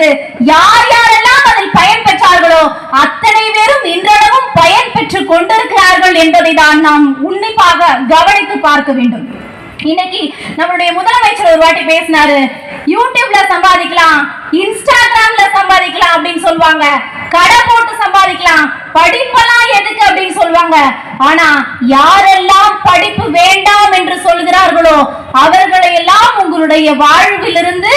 இருக்கிறது. யார் யாரெல்லாம் அதில் பயன் பெற்றார்களோ அத்தனை பேரும் இன்றளவும் பயன் பெற்றுக் கொண்டிருக்கிறார்கள் என்பதை தான் நாம் உன்னிப்பாக கவனித்து பார்க்க வேண்டும். இன்னைக்கு நம்மளுடைய முதலமைச்சர் ஒரு வாட்டி பேசினாரு யூடியூப்ல சம்பாதிக்கலாம் இன்ஸ்டாகிராம்ல சம்பாதிக்கலாம் அப்படின்னு சொல்லுவாங்க. கடை போட்டு சம்பாதிக்கலாம் படிப்பெல்லாம் எதுக்கு அப்படின்னு சொல்லுவாங்க. ஆனா யாரெல்லாம் படிப்பு வேண்டாம் என்று சொல்கிறார்களோ அவர்களை எல்லாம் உங்களுடைய வாழ்விலிருந்து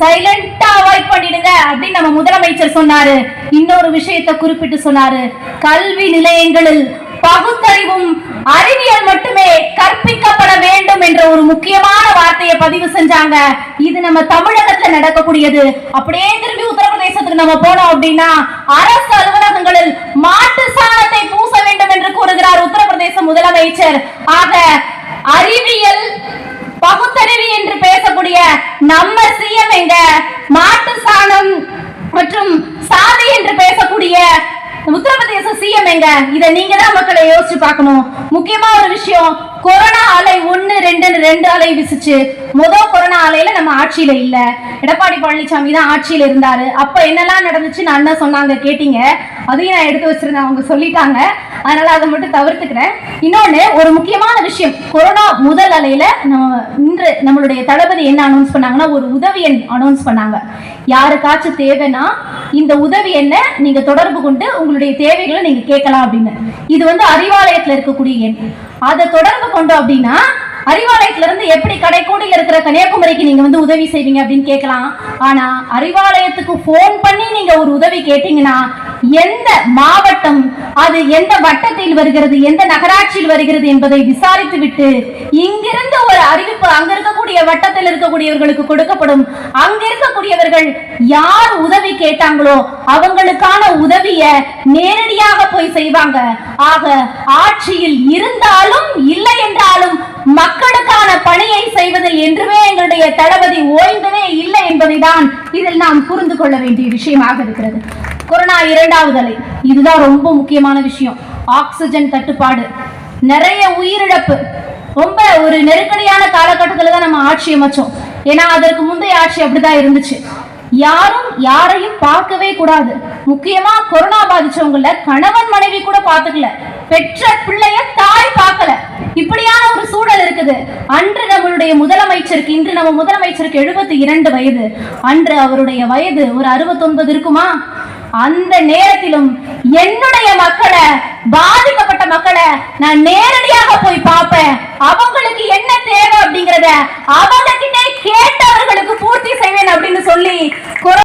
சைலண்டா அவாய்ட் பண்ணிடுங்க அப்படின்னு நம்ம முதலமைச்சர் சொன்னாரு. இன்னொரு விஷயத்தை குறிப்பிட்டு சொன்னாரு. கல்வி நிலையங்களில் பகுத்தறிவும் அறிவியல் மட்டுமே கற்பிக்கப்பட வேண்டும் என்ற ஒரு முக்கியமான வார்த்தையை பதிவு செஞ்சாங்க. இது நம்ம தமிழகத்துல நடக்கக்கூடியது. அப்படியே திரும்பி உத்தரப்பிரதேசத்துக்கு நம்ம போனோம் அப்படின்னா அரசு அலுவலகங்களில் மாட்டு சாணத்தை பூச வேண்டும் என்று கூறுகிறார் உத்தரப்பிரதேச முதலமைச்சர். ஆக பகுத்தறிவு என்று பேசக்கூடிய நம்ம சிஎம் எங்க? மாட்டு சாணம் மற்றும் சாதி என்று பேசக்கூடிய உத்தரப்பிரதேச சிஎம் எங்க? இதை நீங்க தான் மக்களை யோசிச்சு பார்க்கணும். முக்கியமா ஒரு விஷயம் கொரோனா அலை ஒன்னு ரெண்டு ரெண்டு அலை விசிச்சு. முத கொரோனா அலையில நம்ம ஆட்சியில இல்ல. எடப்பாடி பழனிசாமி தான் ஆட்சியில இருந்தாரு. அப்ப என்னெல்லாம் நடந்துச்சு? நான் அண்ணன் சொன்னாங்க கேட்டீங்க. அதையும் நான் எடுத்து வச்சிருந்தேன். அவங்க சொல்லிட்டாங்க. அதனால அதை மட்டும் தவிர்த்துக்கிறேன். இன்னொன்னு ஒரு முக்கியமான விஷயம். கொரோனா முதல் அலையில நம்ம இன்று நம்மளுடைய தளபதி என்ன அனௌன்ஸ் பண்ணாங்கன்னா ஒரு உதவி எண் அனௌன்ஸ் பண்ணாங்க. யாருக்காச்சும் தேவைன்னா இந்த உதவி என்ன நீங்க தொடர்பு கொண்டு உங்களுடைய தேவைகளை நீங்க கேட்கலாம் அப்படின்னு. இது வந்து அறிவாலயத்துல இருக்கக்கூடிய எண். அதை தொடர்பு கொண்டோம் அப்படின்னா அறிவாலயத்துல இருந்து எப்படி கடைக்கோடியில் இருக்கிற கன்னியாகுமரிக்கு நீங்க வந்து உதவி செய்வீங்க அப்படின்னு கேட்கலாம். ஆனா அறிவாலயத்துக்கு போன் பண்ணி நீங்க ஒரு உதவி கேட்டீங்கன்னா எந்த மாவட்டம் அது எந்த வட்டத்தில் வருகிறது எந்த நகராட்சியில் வருகிறது என்பதை விசாரித்து விட்டு இங்கிருந்து ஒரு அறிவிப்பு அங்க இருக்கக்கூடிய வட்டத்தில் இருக்கக்கூடியவர்களுக்கு கொடுக்கப்படும். அங்க இருக்கக்கூடியவர்கள் யார் உதவி கேட்டாங்களோ அவங்களுக்கான உதவிய நேரடியாக போய் செய்வாங்க. ஆக ஆட்சியில் இருந்தாலும் இல்லை என்றாலும் மக்களுக்கான பணியை செய்வதில் என்றுமே எங்களுடைய தளபதி ஓய்ந்தவே இல்லை என்பதை தான் இதில் நாம் புரிந்து கொள்ள வேண்டிய விஷயமாக இருக்கிறது. கொரோனா இரண்டாவது அலை இதுதான் ரொம்ப முக்கியமான விஷயம். ஆக்சிஜன் தட்டுப்பாடு. நிறைய உயிரிழப்பு. ரொம்ப ஒரு நெருக்கடியான காலகட்டத்தில் தான் நம்ம ஆட்சி அமைச்சோம். ஏன்னா அதற்கு முந்தைய ஆட்சி அப்படிதான் இருந்துச்சு. யாரும் யாரையும் பார்க்கவே கூடாது. முக்கியமா கொரோனா பாதிச்சவங்கள கணவன் மனைவி கூட பாத்துக்கல பெற்ற பிள்ளைய தாய் பார்க்கல. இப்படியான ஒரு சூழல் இருக்குது. அன்று நம்மளுடைய முதலமைச்சருக்கு இன்று நம்ம முதலமைச்சருக்கு எழுபத்தி இரண்டு வயது. அன்று அவருடைய வயது ஒரு அறுபத்தொன்பது இருக்குமா? அந்த நேரத்திலும் என்னுடைய மக்களை பாதிக்கப்பட்ட மக்களை நான் நேரடியாக போய் பார்ப்பேன். அவங்களுக்கு என்ன தேவை அப்படிங்கறத அவங்க கிட்டே கேட்டவர்களுக்கு பூர்த்தி செய்வேன் அப்படின்னு சொல்லி